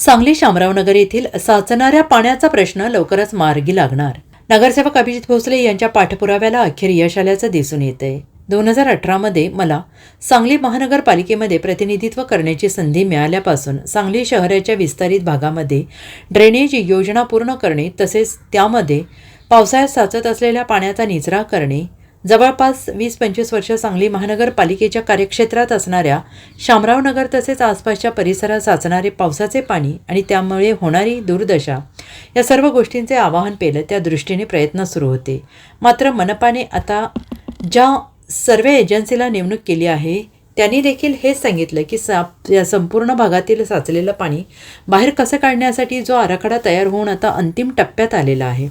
सांगली शामरावनगर येथील साचणाऱ्या पाण्याचा प्रश्न लवकरच मार्गी लागणार. नगरसेवक अभिजित भोसले यांच्या पाठपुराव्याला अखेर यश आल्याचं दिसून येत आहे दोन हजार अठरामध्ये मला सांगली महानगरपालिकेमध्ये प्रतिनिधित्व करण्याची संधी मिळाल्यापासून सांगली शहराच्या विस्तारित भागामध्ये ड्रेनेज योजना पूर्ण करणे तसेच त्यामध्ये पावसाळ्यात साचत असलेल्या पाण्याचा निचरा करणे जवळपास वीस पंचवीस वर्ष सांगली महानगरपालिकेच्या कार्यक्षेत्रात असणाऱ्या शामरावनगर तसेच आसपासच्या परिसरात साचणारे पावसाचे पाणी आणि त्यामुळे होणारी दुर्दशा या सर्व गोष्टींचे आवाहन पेलं त्या दृष्टीने प्रयत्न सुरू होते. मात्र मनपाने आता ज्या सर्वे एजन्सीला नेमणूक केली आहे त्यांनी देखील हेच सांगितलं की सा या संपूर्ण भागातील साचलेलं पाणी बाहेर कसं काढण्यासाठी जो आराखडा तयार होऊन आता अंतिम टप्प्यात आलेला आहे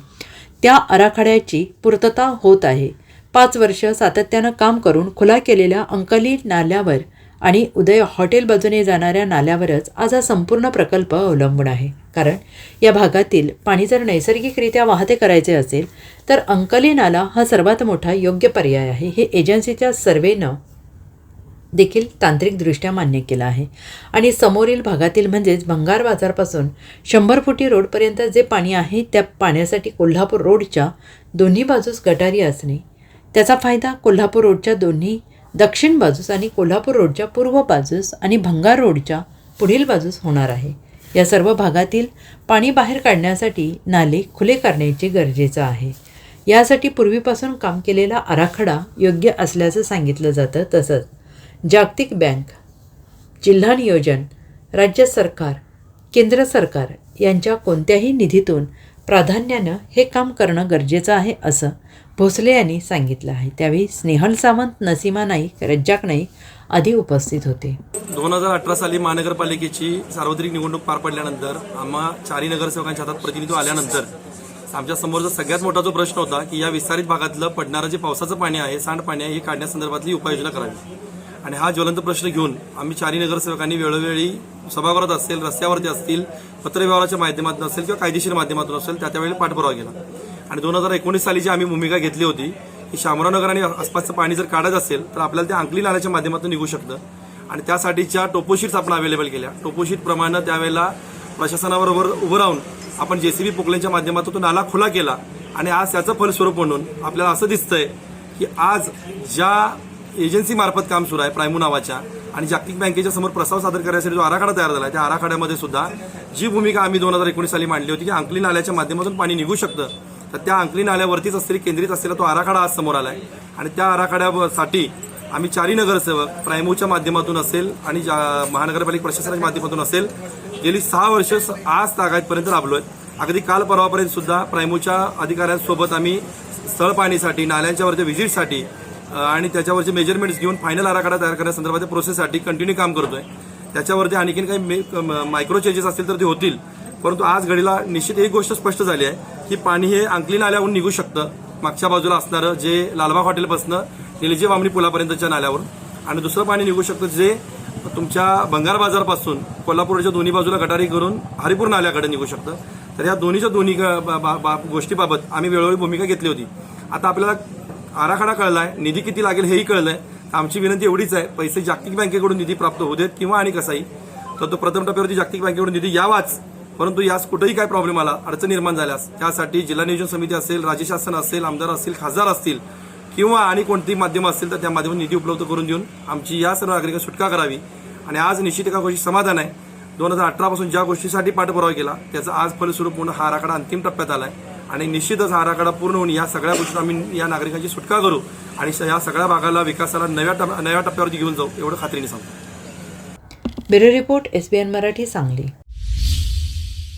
त्या आराखड्याची पूर्तता होत आहे. पाच वर्ष सातत्यानं काम करून खुला केलेल्या अंकली नाल्यावर आणि उदय हॉटेल बाजूने जाणाऱ्या नाल्यावरच आज हा संपूर्ण प्रकल्प अवलंबून आहे. कारण या भागातील पाणी जर नैसर्गिकरित्या वाहते करायचे असेल तर अंकली नाला हा सर्वात मोठा योग्य पर्याय आहे हे एजन्सीच्या सर्वेनं देखील तांत्रिकदृष्ट्या मान्य केलं आहे. आणि समोरील भागातील म्हणजेच भंगार बाजारपासून शंभर फुटी रोडपर्यंत जे पाणी आहे त्या पाण्यासाठी कोल्हापूर रोडच्या दोन्ही बाजूस गटारी असणे त्याचा फायदा कोल्हापूर रोडच्या दोन्ही दक्षिण बाजूस आणि कोल्हापूर रोडच्या पूर्व बाजूस आणि भंगार रोडच्या पुढील बाजूस होणार आहे. या सर्व भागातील पाणी बाहेर काढण्यासाठी नाले खुले करण्याचे गरजेचं आहे. यासाठी पूर्वीपासून काम केलेला आराखडा योग्य असल्याचं सांगितलं जातं तसंच जागतिक बँक जिल्हा नियोजन राज्य सरकार केंद्र सरकार यांच्या कोणत्याही निधीतून प्राधान्यानं हे काम करणं गरजेचं आहे असं भोसले यांनी सांगितलं आहे. त्यावेळी स्नेहल सावंत नसीमा नाईक रज्जाक नाईक आधी उपस्थित होते. दोन हजार अठरा साली महानगरपालिकेची सार्वत्रिक निवडणूक पार पडल्यानंतर आम्हा चारही नगरसेवकांच्या हातात प्रतिनिधित्व आल्यानंतर आमच्या समोरचा सगळ्यात मोठा जो प्रश्न होता की या विस्तारित भागातलं पडणारं जे पावसाचं पाणी आहे सांडपाणी आहे हे काढण्यासंदर्भातली उपाययोजना करावी. आणि हा ज्वलंत प्रश्न घेऊन आम्ही चारही नगरसेवकांनी वेळोवेळी सभागृहात असेल रस्त्यावरती असतील पत्रव्यवहाराच्या माध्यमातून असेल किंवा कायदेशीर माध्यमातून असेल त्या त्यावेळी पाठपुरावा केला. आणि दोन हजार एकोणीस साली जी आम्ही भूमिका घेतली होती की शामरावनगर आणि आसपासचं पाणी जर काढायचं असेल तर आपल्याला ते अंकली नाल्याच्या माध्यमातून निघू शकतं. आणि त्यासाठीच्या टोपोशीट्स आपण अवेलेबल केल्या. टोपोशीटप्रमाणे त्यावेळेला प्रशासनाबरोबर उभं राहून आपण जेसीबी पोकलेंच्या माध्यमातून तो नाला खुला केला. आणि आज त्याचं फलस्वरूप म्हणून आपल्याला असं दिसतंय की आज ज्या एजन्सीमार्फत काम सुरू आहे प्रायमो नावाच्या. आणि जागतिक बँकेच्या समोर प्रस्ताव सादर करण्यासाठी जो आराखडा तयार झाला आहे त्या आराखड्यामध्ये सुद्धा जी भूमिका आम्ही दोन हजार एकोणीस साली मांडली होती की अंकली नाल्याच्या माध्यमातून पाणी निघू शकतं तर त्या अंकली नाल्यावरतीच असलेली केंद्रित असलेला तो आराखडा आज समोर आला आहे आणि त्या आराखड्यासाठी आम्ही चारी नगरसेवक प्रायमूच्या माध्यमातून असेल आणि जा- महानगरपालिका प्रशासनाच्या माध्यमातून असेल गेली सहा वर्ष आज आज तागायतपर्यंत आहेत अगदी काल परवापर्यंत सुद्धा प्रायमूच्या अधिकाऱ्यांसोबत आम्ही स्थळ पाणीसाठी नाल्यांच्यावरच्या व्हिजिटसाठी आणि त्याच्यावरचे मेजरमेंट्स घेऊन फायनल आराखडा तयार करण्यासंदर्भात प्रोसेससाठी कंटिन्यू काम करतोय. त्याच्यावरती आणखीन काही मे- मायक्रो चेंजेस असतील तर ते होतील. परंतु आज घडीला निश्चित एक गोष्ट स्पष्ट झाली आहे की पाणी हे अंकली नाल्याहून निघू शकतं. मागच्या बाजूला असणारं जे लालबाग हॉटेलपासनं निलजी वामणी पुलापर्यंतच्या नाल्यावर आणि दुसरं पाणी निघू शकतं जे तुमच्या भंगार बाजारपासून कोल्हापूरच्या दोन्ही बाजूला गटारी करून हरिपूर नाल्याकडे निघू शकतं. तर या दोन्हीच्या दोन्ही ग- बा- बा- बा- गोष्टीबाबत आम्ही वेळोवेळी भूमिका घेतली होती. आता आपल्याला आराखडा कळलाय निधी किती लागेल हेही कळलंय. आहे आमची विनंती एवढीच आहे पैसे जागतिक बँकेकडून निधी प्राप्त होऊ देत किंवा आणि कसाही. तर तो प्रथम टप्प्यावरती जागतिक बँकेकडून निधी यावाच परंतु यास कुठेही काय प्रॉब्लेम आला अडचण निर्माण झाल्यास. त्यासाठी जिल्हा नियोजन समिती असेल राज्य शासन असेल आमदार असतील खासदार असतील किंवा आणि कोणतीही माध्यमं असतील तर त्या माध्यमातून निधी उपलब्ध करून देऊन आमची या सर्व नागरिकांना सुटका करावी. आणि आज निश्चित एका गोष्टी समाधान आहे. दोन हजार अठरापासून ज्या गोष्टीसाठी पाठपुरावा केला त्याचा आज फलस्वरूप म्हणून हा आराखडा अंतिम टप्प्यात आला आहे आणि निश्चितच हा आराखडा पूर्ण होऊन या सगळ्या गोष्टी आम्ही या नागरिकांची सुटका करू आणि या सगळ्या भागाला विकासाला नव्या टप नव्या टप्प्यावरती घेऊन जाऊ एवढं खात्रीने सांगतो. Bureau report S N Marathi Sangli.